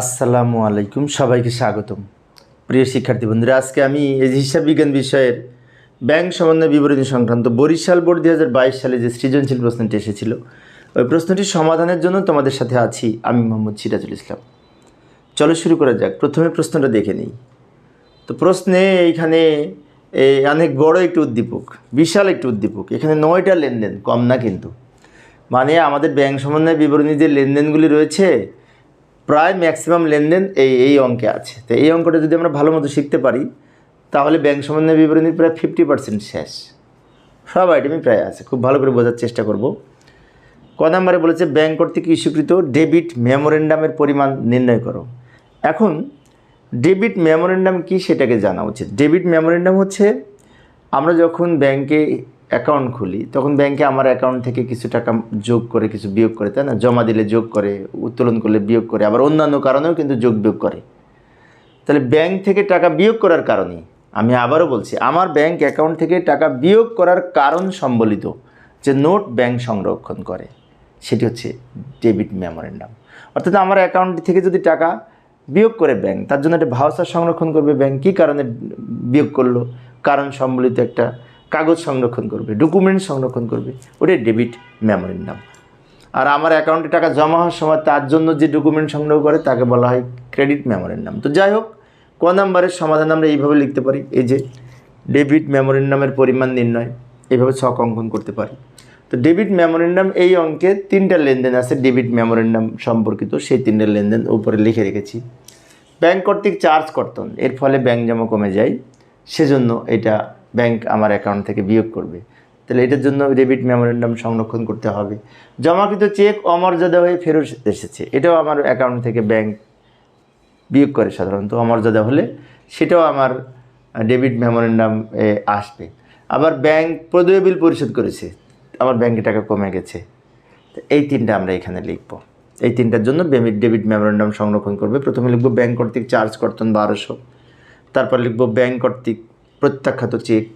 আসসালামু আলাইকুম, সবাইকে স্বাগতম। প্রিয় শিক্ষার্থী বন্ধুরা, আজকে আমি এই হিসাব বিজ্ঞান বিষয়ের ব্যাংক সমন্বয় বিবরণী সংক্রান্ত বরিশাল বোর্ড দুই হাজার বাইশ সালে যে সৃজনশীল প্রশ্নটি এসেছিল, ওই প্রশ্নটি সমাধানের জন্য তোমাদের সাথে আছি আমি মোহাম্মদ সিরাজুল ইসলাম। চলো শুরু করা যাক। প্রথমে প্রশ্নটা দেখে নিই। তো প্রশ্নে এইখানে অনেক বড় একটি উদ্দীপক, বিশাল একটি উদ্দীপক। এখানে নয়টা লেনদেন, কম না কিন্তু। মানে আমাদের ব্যাংক সমন্বয় বিবরণী যে লেনদেনগুলি রয়েছে প্রায় ম্যাক্সিমাম লেনদেন এই এই অঙ্কে আছে। তো এই অঙ্কটা যদি আমরা ভালো মতো শিখতে পারি, তাহলে ব্যাংক সম্বন্ধে বিবরণী প্রায় ফিফটি পার্সেন্ট শেষ। সব আইটেমই প্রায় আছে। খুব ভালো করে বোঝার চেষ্টা করব। ক নম্বরে বলেছে ব্যাংক কর্তৃক ইস্যুকৃত ডেবিট মেমোরেন্ডামের পরিমাণ নির্ণয় করো। এখন ডেবিট মেমোরেন্ডাম কি সেটাকে জানা উচিত? ডেবিট মেমোরেন্ডাম হচ্ছে, আমরা যখন ব্যাংকে অ্যাকাউন্ট খুলি, তখন ব্যাংকে আমার অ্যাকাউন্ট থেকে কিছু টাকা যোগ করে, কিছু বিয়োগ করে, তাই না? জমা দিলে যোগ করে, উত্তোলন করলে বিয়োগ করে, আবার অন্যান্য কারণেও কিন্তু যোগ বিয়োগ করে। তাহলে ব্যাংক থেকে টাকা বিয়োগ করার কারণে আমি আবারও বলছি, আমার ব্যাংক অ্যাকাউন্ট থেকে টাকা বিয়োগ করার কারণ সম্বলিত যে নোট ব্যাংক সংরক্ষণ করে, সেটি হচ্ছে ডেবিট মেমোরেন্ডাম অর্থাৎ আমার অ্যাকাউন্ট থেকে যদি টাকা বিয়োগ করে ব্যাংক তার জন্য একটা ভাউচার সংরক্ষণ করবে ব্যাংক কী কারণে বিয়োগ করল? কারণ সম্বলিত একটা কাগজ সংরক্ষণ করবে ডকুমেন্ট সংরক্ষণ করবে, ওটাই ডেবিট মেমোরির নাম। আর আমার অ্যাকাউন্টে টাকা জমা হওয়ার সময় তার জন্য যে ডকুমেন্ট সংগ্রহ করে, তাকে বলা হয় ক্রেডিট মেমোরির নাম। তো যাই হোক, ক নাম্বারের সমাধান আমরা এইভাবে লিখতে পারি, এই যে ডেবিট মেমোরির নামের পরিমাণ নির্ণয় এইভাবে ছক অঙ্কন করতে পারি। তো ডেবিট মেমোরেন্ডাম এই অঙ্কে তিনটা লেনদেন আছে ডেবিট মেমোরির নাম সম্পর্কিত, সেই তিনটা লেনদেন উপরে লিখে রেখেছি। ব্যাংক কর্তৃক চার্জ কর্তন, এর ফলে ব্যাংক জমা কমে যায়, সেজন্য এটা ব্যাংক আমার অ্যাকাউন্ট থেকে বিয়োগ করবে। তাহলে এটার জন্য ডেবিট মেমোরেন্ডাম সংরক্ষণ করতে হবে। জমাকৃত চেক অমর্যাদা হয়ে ফেরত এসেছে। এটাও আমার অ্যাকাউন্ট থেকে ব্যাংক বিয়োগ করে সাধারণত। অমর্যাদা হলে সেটাও আমার ডেবিট মেমোরেন্ডাম আসবে। আবার ব্যাংক প্রদেয় বিল পরিশোধ করেছে। আমার ব্যাংকে টাকা কমে গেছে। এই তিনটা আমরা এখানে লিখব। এই তিনটার জন্য ডেবিট ডেবিট মেমোরেন্ডাম সংরক্ষণ করবে। প্রথমে লিখব ব্যাংক কর্তৃক চার্জ কর্তন বারোশো। তারপর লিখব ব্যাংক কর্তৃক প্রত্যাখ্যাত চেক।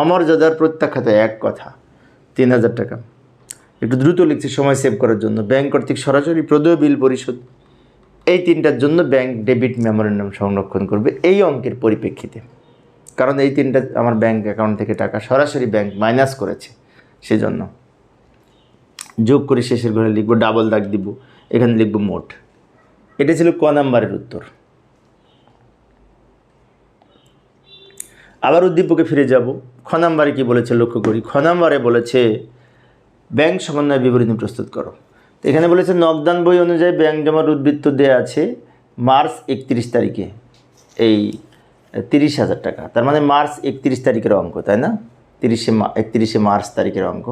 অমর্যাদার প্রত্যাখ্যাত এক কথা, তিন হাজার টাকা। একটু দ্রুত লিখছি, সময় সেভ করার জন্য। ব্যাংক কর্তৃক সরাসরি প্রদেয় বিল পরিশোধ। এই তিনটার জন্য ব্যাংক ডেবিট মেমোরেন্ডাম সংরক্ষণ করবে এই অঙ্কের পরিপ্রেক্ষিতে। কারণ এই তিনটা আমার ব্যাংক অ্যাকাউন্ট থেকে টাকা সরাসরি ব্যাংক মাইনাস করেছে, সেজন্য। যোগ করে শেষের ঘরে লিখব, ডাবল দাগ দিব, এখানে লিখব মোট। এটা ছিল ক নাম্বারের উত্তর। আবার উদ্দীপকে ফিরে যাব। খ নাম্বারে কি বলেছে লক্ষ্য করি? খ বলেছে, ব্যাংক সমন্বয় বিবরণী প্রস্তুত করো। তো এখানে বলেছে নগদান বই অনুযায়ী ব্যাংক জমার উদ্বৃত্ত দেওয়া আছে মার্চ একত্রিশ তারিখে। এই তিরিশ হাজার টাকা। তার মানে মার্চ একত্রিশ তারিখের অঙ্ক, তাই না? তিরিশে একত্রিশে মার্চ তারিখের অঙ্ক।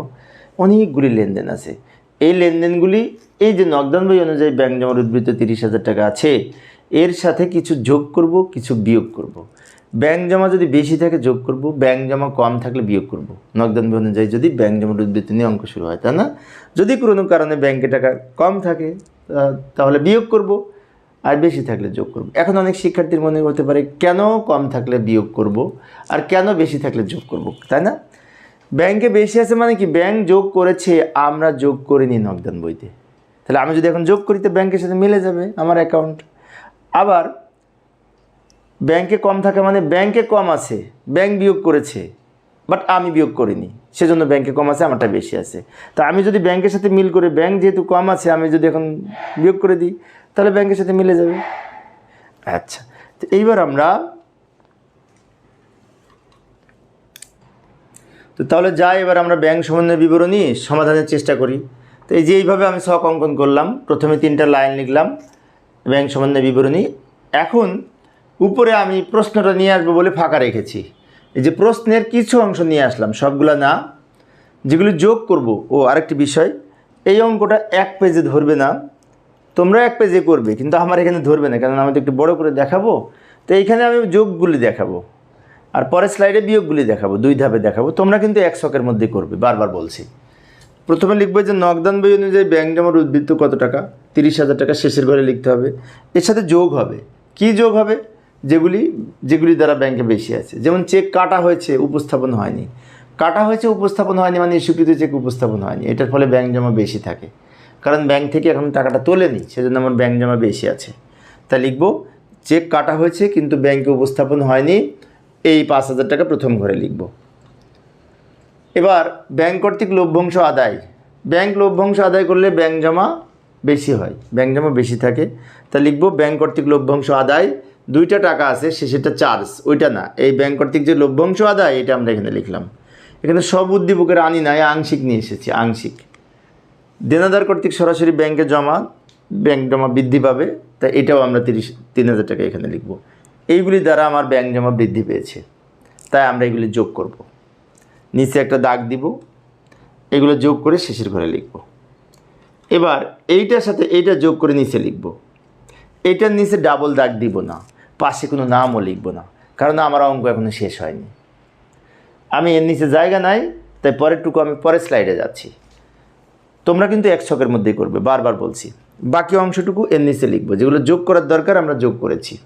অনেকগুলি লেনদেন আছে। এই লেনদেনগুলি, এই যে নকদান বই অনুযায়ী ব্যাংক জমার উদ্বৃত্ত তিরিশ হাজার টাকা আছে এর সাথে কিছু যোগ করব, কিছু বিয়োগ করব। ব্যাংক জমা যদি বেশি থাকে, যোগ করব। ব্যাংক জমা কম থাকলে বিয়োগ করব। নগদান অনুযায়ী যদি ব্যাংক জমার উদ্বৃত্ত নিয়ে অঙ্ক শুরু হয়, তাই না? যদি কোনো কারণে ব্যাংকে টাকা কম থাকে তাহলে বিয়োগ করব। আর বেশি থাকলে যোগ করব। এখন অনেক শিক্ষার্থীর মনে হতে পারে, কেন কম থাকলে বিয়োগ করব? আর কেন বেশি থাকলে যোগ করব? তাই না? ব্যাংকে বেশি আছে মানে কি? ব্যাংক যোগ করেছে, আমরা যোগ করিনি নগদান বইতে। তাহলে আমি যদি এখন যোগ করি, তো ব্যাংকের সাথে মিলে যাবে আমার অ্যাকাউন্ট আবার ব্যাংকে কম থাকে মানে ব্যাংকে কম আছে, ব্যাংক বিয়োগ করেছে বাট আমি বিয়োগ করিনি, সেজন্য ব্যাংকে কম আছে, আমারটা বেশি আছে। তা আমি যদি ব্যাংকের সাথে মিল করে, ব্যাংক যেহেতু কম আছে, আমি যদি এখন বিয়োগ করে দিই, তাহলে ব্যাংকের সাথে মিলে যাবে। আচ্ছা তো এইবার আমরা তো তাহলে যাই এবার আমরা ব্যাংক সম্বন্ধে বিবরণী সমাধানের চেষ্টা করি। তো এই যে এইভাবে আমি শখ অঙ্কন করলাম, প্রথমে তিনটা লাইন লিখলাম। ব্যাংক সম্বন্ধে বিবরণী। এখন উপরে আমি প্রশ্নটা নিয়ে আসব বলে ফাঁকা রেখেছি। এই যে প্রশ্নের কিছু অংশ নিয়ে আসলাম, সবগুলো না, যেগুলি যোগ করব, ও আরেকটি বিষয়, এই অঙ্কটা এক পেজে ধরবে না, তোমরা এক পেজে করবে, কিন্তু আমার এখানে ধরবে না, কারণ আমি তো একটু বড় করে দেখাবো, তো এইখানে আমি যোগগুলি দেখাবো, আর পরের স্লাইডে বিয়োগগুলি দেখাবো, দুই ধাপে দেখাবো, তোমরা কিন্তু এক শখের মধ্যে করবে, বারবার বলছি। প্রথমে লিখবে যে নগদান বই অনুযায়ী ব্যাংক জমার উদ্বৃত্ত কত টাকা? তিরিশ হাজার টাকা শেষের ঘরে লিখতে হবে। এর সাথে যোগ হবে। কি যোগ হবে? যেগুলি যেগুলি দ্বারা ব্যাংকে বেশি আছে। যেমন চেক কাটা হয়েছে, উপস্থাপন হয়নি। কাটা হয়েছে, উপস্থাপন হয়নি মানে স্বীকৃত চেক উপস্থাপন হয়নি। এটার ফলে ব্যাংক জমা বেশি থাকে। কারণ ব্যাংক থেকে এখন টাকাটা তোলেনি, সেজন্য আমার ব্যাংক জমা বেশি আছে। তা লিখব চেক কাটা হয়েছে কিন্তু ব্যাংকে উপস্থাপন হয়নি, এই পাঁচ হাজার টাকা প্রথম ঘরে লিখব। এবার ব্যাংক কর্তৃক লভ্যাংশ আদায়। ব্যাংক লভ্যাংশ আদায় করলে ব্যাংক জমা বেশি হয় ব্যাংক জমা বেশি থাকে। তা লিখব ব্যাংক কর্তৃক লভ্যাংশ আদায়, দুইটা টাকা আছে, সে সেটা চার্জ ওইটা না। এই ব্যাংক কর্তৃক যে লভ্যাংশ আদায়, এটা আমরা এখানে লিখলাম। এখানে সব উদ্দীপকের আনি নাই, আংশিক নিয়ে এসেছি, আংশিক। দেনাদার কর্তৃক সরাসরি ব্যাংকে জমা ব্যাংক জমা বৃদ্ধি পাবে, তা এটাও আমরা তিরিশ, তিন হাজার টাকা এখানে লিখব। এইগুলি দ্বারা আমার ব্যাংক জমা বৃদ্ধি পেয়েছে। তাই আমরা এগুলি যোগ করব। নিচে একটা দাগ দিব, এগুলো যোগ করে শেষের ঘরে লিখব। এবার এইটার সাথে এইটা যোগ করে নিচে লিখব। এইটার নিচে ডাবল দাগ দিব না, পাশে কোনো নামও লিখব না, কারণ আমার অঙ্ক এখনও শেষ হয়নি। আমি এর নিচে জায়গা নাই, তাই পরেরটুকু আমি পরের স্লাইডে যাচ্ছি। তোমরা কিন্তু এক ছকের মধ্যেই করবে, বারবার বলছি। বাকি অংশটুকু এর নিচে লিখব, যেগুলো যোগ করার দরকার আমরা যোগ করেছি।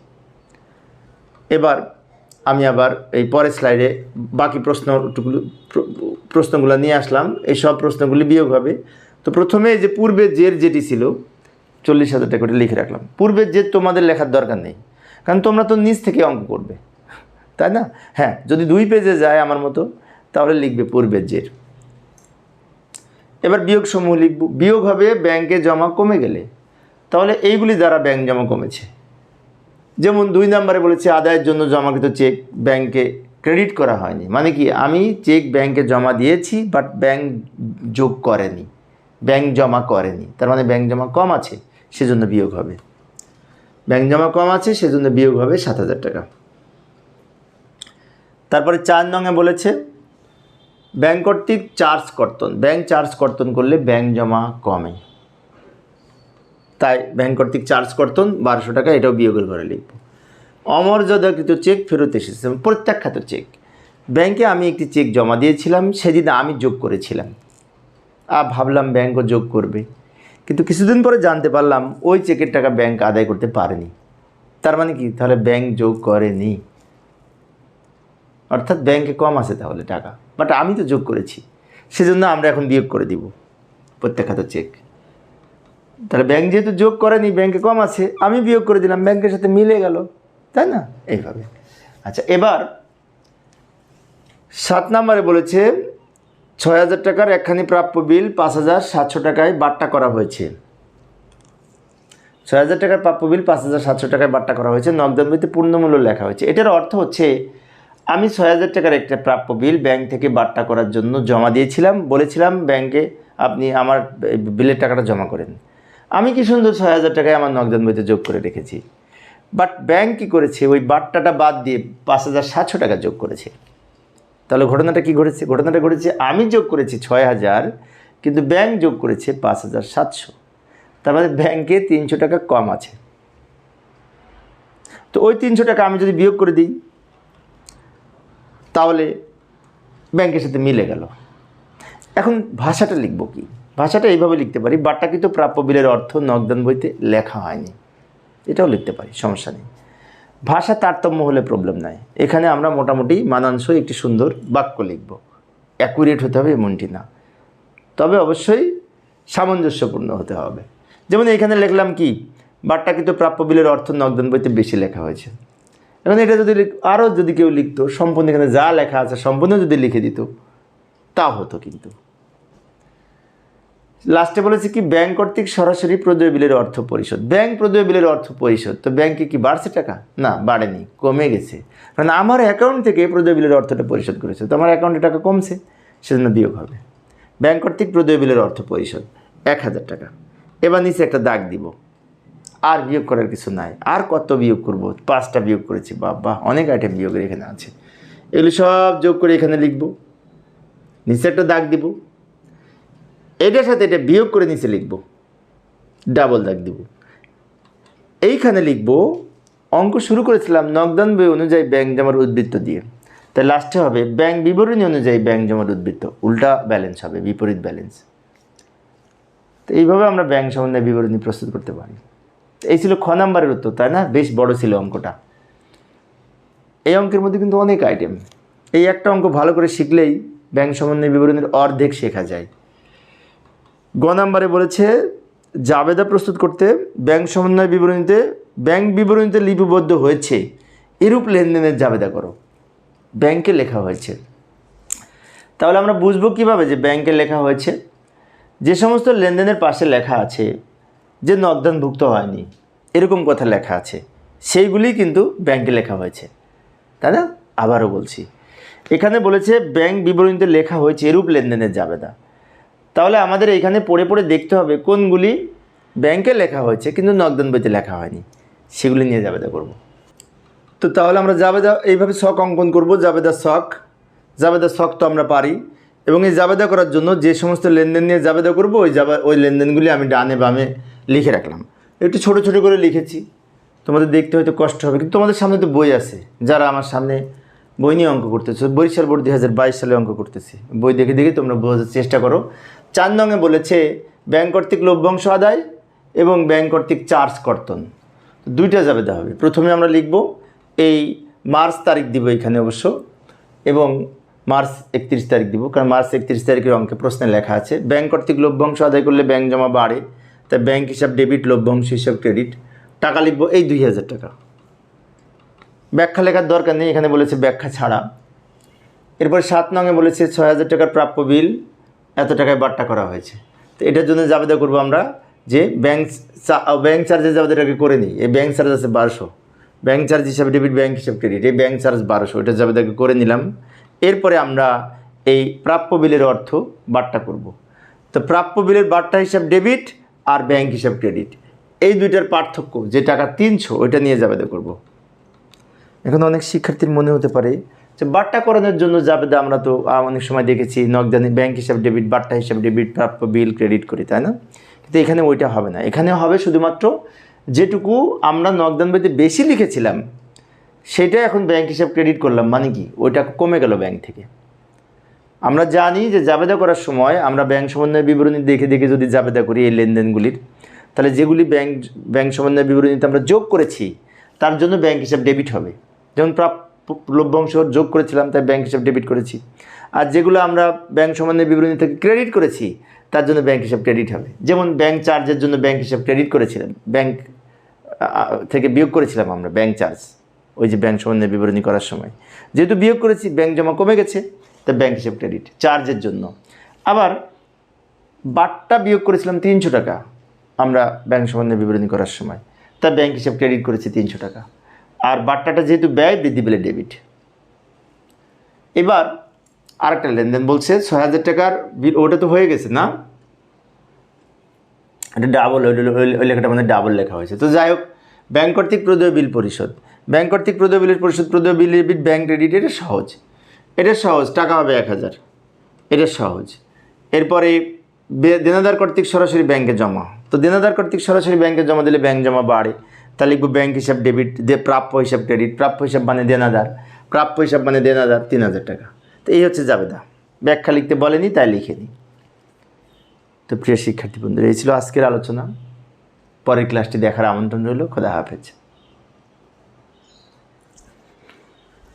এবার আমি আবার এই পরের স্লাইডে বাকি প্রশ্নটুকুলো প্র- প্রশ্নগুলো নিয়ে আসলাম, এই সব প্রশ্নগুলি বিয়োগ হবে। তো প্রথমে যে পূর্বের জের যেটি ছিল, চল্লিশ হাজার টাকা করে লিখে রাখলাম। পূর্বের জের তোমাদের লেখার দরকার নেই, কারণ তোমরা তো নিচ থেকে অঙ্ক করবে, তাই না? হ্যাঁ যদি দুই পেজে যায় আমার মতো, তাহলে লিখবে পূর্বের জের। এবার বিয়োগ সমূহ লিখব। বিয়োগ হবে ব্যাংকে জমা কমে গেলে, তাহলে এইগুলি দ্বারা ব্যাংক জমা কমেছে। যেমন দুই নম্বরে বলেছে, আদায়ের জন্য জমাকৃত চেক ব্যাংকে ক্রেডিট করা হয়নি। মানে কি, আমি চেক ব্যাংকে জমা দিয়েছি, বাট ব্যাংক যোগ করেনি। ব্যাংক জমা করেনি। তার মানে ব্যাংক জমা কম আছে, সেজন্য বিয়োগ হবে। ব্যাংক জমা কম আছে, সেজন্য বিয়োগ হবে সাত হাজার টাকা। তারপরে চার নঙে বলেছে, ব্যাংক কর্তৃক চার্জ কর্তন, ব্যাংক চার্জ কর্তন করলে ব্যাংক জমা কমে। তাই ব্যাংক কর্তৃক চার্জ কর্তন, বারোশো টাকা, এটাও বিয়োগের ঘরে লিখব। অমর্যাদাকৃত চেক ফেরত এসেছে প্রত্যাখ্যাত চেক। ব্যাংকে আমি একটি চেক জমা দিয়েছিলাম, সেদিন আমি যোগ করেছিলাম। ভাবলাম ব্যাংকও যোগ করবে। কিন্তু কিছুদিন পরে জানতে পারলাম ওই চেকের টাকা ব্যাংক আদায় করতে পারেনি। তার মানে কি? তাহলে ব্যাংক যোগ করেনি। অর্থাৎ ব্যাংকে কম আছে তাহলে টাকা। বাট আমি তো যোগ করেছি। সেজন্য আমরা এখন বিয়োগ করে দিব প্রত্যাখ্যাত চেক তাহলে ব্যাংক যেহেতু যোগ করেনি ব্যাংকে কম আছে, আমি বিয়োগ করে দিলাম ব্যাংকের সাথে মিলে গেল। তাই না? এইভাবে। আচ্ছা এবার সাত নম্বরে বলেছে ছয় হাজার টাকার একখানি প্রাপ্য বিল, পাঁচ হাজার সাতশো টাকায় বাট্টা করা হয়েছে। ছয় হাজার টাকার প্রাপ্য বিল, পাঁচ হাজার সাতশো টাকায় বাট্টা করা হয়েছে। নগদান বইতে পূর্ণমূল্য লেখা হয়েছে। এটার অর্থ হচ্ছে, আমি ছয় হাজার টাকার একটা প্রাপ্য বিল ব্যাংক থেকে বাট্টা করার জন্য জমা দিয়েছিলাম। বলেছিলাম, ব্যাংকে আপনি আমার বিলের টাকাটা জমা করেন। আমি কি সুন্দর ছয় হাজার টাকায় আমার নগদান যোগ করে রেখেছি। বাট ব্যাংক কী করেছে? ওই বাট্টাটা বাদ দিয়ে পাঁচ হাজার সাতশো টাকা যোগ করেছে। তাহলে ঘটনাটা কি ঘটেছে? ঘটনাটা ঘটেছে, আমি যোগ করেছি ছয় হাজার, কিন্তু ব্যাংক যোগ করেছে পাঁচ হাজার সাতশো। তার মানে ব্যাংকে তিনশো টাকা কম আছে। তো ওই তিনশো টাকা আমি যদি বিয়োগ করে দিই, তাহলে ব্যাংকের সাথে মিলে গেল। এখন ভাষাটা লিখব কি? ভাষাটা এইভাবে লিখতে পারি বাট্টাকৃত প্রাপ্য বিলের অর্থ নগদান বইতে লেখা হয়নি। এটাও লিখতে পারি, সমস্যা নেই। ভাষা তারতম্য হলে প্রবলেম নাই। এখানে আমরা মোটামুটি মানানসই একটি সুন্দর বাক্য লিখব। অ্যাকুরেট হতে হবে এমনটি না। তবে অবশ্যই সামঞ্জস্যপূর্ণ হতে হবে। যেমন এখানে লিখলাম কি বাট্টাকৃত প্রাপ্য বিলের অর্থ নগদান বইতে বেশি লেখা হয়েছে। এখন এটা যদি আরও যদি কেউ লিখতো, সম্পূর্ণ এখানে যা লেখা আছে সম্পূর্ণ যদি লিখে দিত, তা হতো কিন্তু। লাস্টে বলেছে কি ব্যাংক কর্তৃক সরাসরি প্রদেয় বিলের অর্থ পরিশোধ। ব্যাংক প্রদেয় বিলের অর্থ পরিশোধ। তো ব্যাংকে কি বাড়ছে টাকা? না, বাড়েনি, কমে গেছে। কারণ আমার অ্যাকাউন্ট থেকে প্রদেয় বিলের অর্থটা পরিশোধ করেছে। তো আমার অ্যাকাউন্টে টাকা কমছে, সেজন্য বিয়োগ হবে। ব্যাংক কর্তৃক প্রদেয় বিলের অর্থ পরিশোধ, এক হাজার টাকা। এবার নিচে একটা দাগ দিব। আর বিয়োগ করার কিছু নাই। আর কত বিয়োগ করব? পাঁচটা বিয়োগ করেছি, বাবা, অনেক আইটেম বিয়োগের এখানে আছে। এগুলো সব যোগ করে এখানে লিখব। নিচে একটা দাগ দিব। এটার সাথে এটা বিয়োগ করে নিচে লিখব। ডাবল দাগ দিব। এইখানে লিখব, অঙ্ক শুরু করেছিলাম নগদান বই অনুযায়ী ব্যাংক জমার উদ্বৃত্ত দিয়ে। তাই লাস্টে হবে, ব্যাংক বিবরণী অনুযায়ী ব্যাংক জমার উদ্বৃত্ত। উল্টা ব্যালেন্স হবে, বিপরীত ব্যালেন্স তো এইভাবে আমরা ব্যাংক সম্বন্ধে বিবরণী প্রস্তুত করতে পারি। এই ছিল খ নাম্বারের উত্তর, তাই না? বেশ বড় ছিল অঙ্কটা। এই অঙ্কের মধ্যে কিন্তু অনেক আইটেম এই একটা অঙ্ক ভালো করে শিখলেই ব্যাংক সমন্বয় বিবরণীর অর্ধেক শেখা যায়। গ নাম্বারে বলেছে, জাবেদা প্রস্তুত করতে ব্যাংক সমন্বয় বিবরণীতে, ব্যাংক বিবরণীতে লিপিবদ্ধ হয়েছে। এরূপ লেনদেনের জাবেদা করো। ব্যাংকে লেখা হয়েছে। তাহলে আমরা বুঝব কীভাবে যে ব্যাংকে লেখা হয়েছে? যে সমস্ত লেনদেনের পাশে লেখা আছে যে নগদানভুক্ত হয়নি, এরকম কথা লেখা আছে। সেইগুলি কিন্তু ব্যাংকে লেখা হয়েছে। তাই না? আবারও বলছি। এখানে বলেছে, ব্যাংক বিবরণীতে লেখা হয়েছে এরূপ লেনদেনের জাবেদা। তাহলে আমাদের এখানে পড়ে পড়ে দেখতে হবে কোনগুলি ব্যাংকে লেখা হয়েছে কিন্তু নগদান বইতে লেখা হয়নি। সেগুলি নিয়ে জাবেদা করব। তো তাহলে আমরা জাবেদা এইভাবে শখ অঙ্কন করব, জাবেদা শখ। জাবেদা শখ তো আমরা পারি। এবং এই জাবেদা করার জন্য যে সমস্ত লেনদেন নিয়ে জাবেদা করব, ওই জাবা, ওই লেনদেনগুলি আমি ডানে বামে লিখে রাখলাম। একটু ছোট ছোট করে লিখেছি। তোমাদের দেখতে হয়তো কষ্ট হবে, কিন্তু তোমাদের সামনে তো বই আছে। যারা আমার সামনে বই নিয়ে অঙ্ক করতেছো, বরিশাল বোর্ড দু হাজার বাইশ সালে অঙ্ক করতেছি। বই দেখে দেখে তোমরা বোঝার চেষ্টা করো। চার নঙে বলেছে, ব্যাংক কর্তৃক লভ্যাংশ আদায় এবং ব্যাংক কর্তৃক চার্জ কর্তন। দুইটা যাবে জাবেদা হবে। প্রথমে আমরা লিখব, এই মার্চ তারিখ দিব এখানে অবশ্য এবং মার্চ একত্রিশ তারিখ দিব। কারণ মার্চ একত্রিশ তারিখের অঙ্কে প্রশ্নে লেখা আছে, ব্যাংক কর্তৃক লভ্যাংশ আদায় করলে ব্যাংক জমা বাড়ে, তাই ব্যাংক হিসাব ডেবিট, লভ্যাংশ হিসাব ক্রেডিট। টাকা লিখব, এই দুই হাজার টাকা। ব্যাখ্যা লেখার দরকার নেই, এখানে বলেছে ব্যাখ্যা ছাড়া। এরপর সাত নঙে বলেছে, ছয় হাজার টাকার প্রাপ্য বিল এত টাকায় বাট্টা করা হয়েছে। তো এটার জন্য জাবেদা করব আমরা যে ব্যাংক ব্যাংক চার্জের জাবেদাটাকে করে নিই। এই ব্যাংক চার্জ আছে বারোশো। ব্যাংক চার্জ হিসাবে ডেবিট ব্যাংক হিসাব ক্রেডিট এই ব্যাংক চার্জ বারোশো। এটা জাবেদাকে করে নিলাম। এরপরে আমরা এই প্রাপ্য বিলের অর্থ বাট্টা করব। তো প্রাপ্য বিলের বাট্টা হিসাব ডেবিট আর ব্যাংক হিসাব ক্রেডিট এই দুইটার পার্থক্য, যে টাকা তিনশো, ওইটা নিয়ে জাবেদা করব। এখন অনেক শিক্ষার্থীর মনে হতে পারে যে বাট্টা করানোর জন্য জাবেদা আমরা তো অনেক সময় দেখেছি নগদানি ব্যাংক হিসাব ডেবিট বাট্টা হিসাবে ডেবিট প্রাপ্য বিল ক্রেডিট করি, তাই না? কিন্তু এখানে ওইটা হবে না। এখানে হবে শুধুমাত্র যেটুকু আমরা নগদান বইতে বেশি লিখেছিলাম, সেটা এখন ব্যাংক হিসাব ক্রেডিট করলাম। মানে কি? ওইটা কমে গেল ব্যাংক থেকে। আমরা জানি যে জাবেদা করার সময় আমরা ব্যাংক সমন্বয় বিবরণী দেখে দেখে যদি জাবেদা করি এই লেনদেনগুলির, তাহলে যেগুলি ব্যাংক ব্যাংক সমন্বয় বিবরণীতে আমরা যোগ করেছি, তার জন্য ব্যাংক হিসাব ডেবিট হবে। যেমন প্রাপ্য লভ্যাংশ যোগ করেছিলাম, তাই ব্যাংক হিসাব ডেবিট করেছি। আর যেগুলো আমরা ব্যাংক সম্বন্ধে বিবরণী থেকে ক্রেডিট করেছি, তার জন্য ব্যাংক হিসাব ক্রেডিট হবে। যেমন ব্যাংক চার্জের জন্য ব্যাংক হিসাব ক্রেডিট করেছিলাম। ব্যাংক থেকে বিয়োগ করেছিলাম আমরা ব্যাংক চার্জ ওই যে ব্যাংক সম্বন্ধে বিবরণী করার সময়। যেহেতু বিয়োগ করেছি ব্যাংক জমা কমে গেছে তা ব্যাংক হিসাব ক্রেডিট চার্জের জন্য। আবার বাট্টা বিয়োগ করেছিলাম তিনশো টাকা, আমরা ব্যাংক সম্বন্ধে বিবরণী করার সময়। তা ব্যাংক হিসাব ক্রেডিট করেছি তিনশো টাকা। আর বাট্টাটা যেহেতু ব্যয়, বৃদ্ধি পেলে ডেবিট এবার আরেকটা লেনদেন বলছে, ছয় হাজার টাকার বিল, ওটা তো হয়ে গেছে না? এটা ডাবল ওই লেখাটা আমাদের ডাবল লেখা হয়েছে। তো যাই হোক, ব্যাংক কর্তৃক প্রদেয় বিল পরিশোধ। ব্যাংক কর্তৃক প্রদেয় বিলের পরিশোধ, প্রদেয় বিল ডেবিট ব্যাংক ক্রেডিট এটা সহজ। এটা সহজ, টাকা হবে এক হাজার। এটা সহজ। এরপরে দেনাদার কর্তৃক সরাসরি ব্যাংকে জমা। তো দেনাদার কর্তৃক সরাসরি ব্যাংকে জমা দিলে ব্যাংক জমা বাড়ে। তাহলে লিখব ব্যাঙ্ক হিসাব ডেবিট দিয়ে প্রাপ্য হিসাব ক্রেডিট প্রাপ্য হিসাব মানে দেনাদার, প্রাপ্য হিসাব মানে দেনাদার তিন হাজার টাকা। তো এই হচ্ছে জাবেদা। ব্যাখ্যা লিখতে বলেনি, তাই লিখে নিই তো প্রিয় শিক্ষার্থী বন্ধুরা, এই ছিল আজকের আলোচনা। পরের ক্লাসটি দেখার আমন্ত্রণ রইল, খোদা হাফেজ।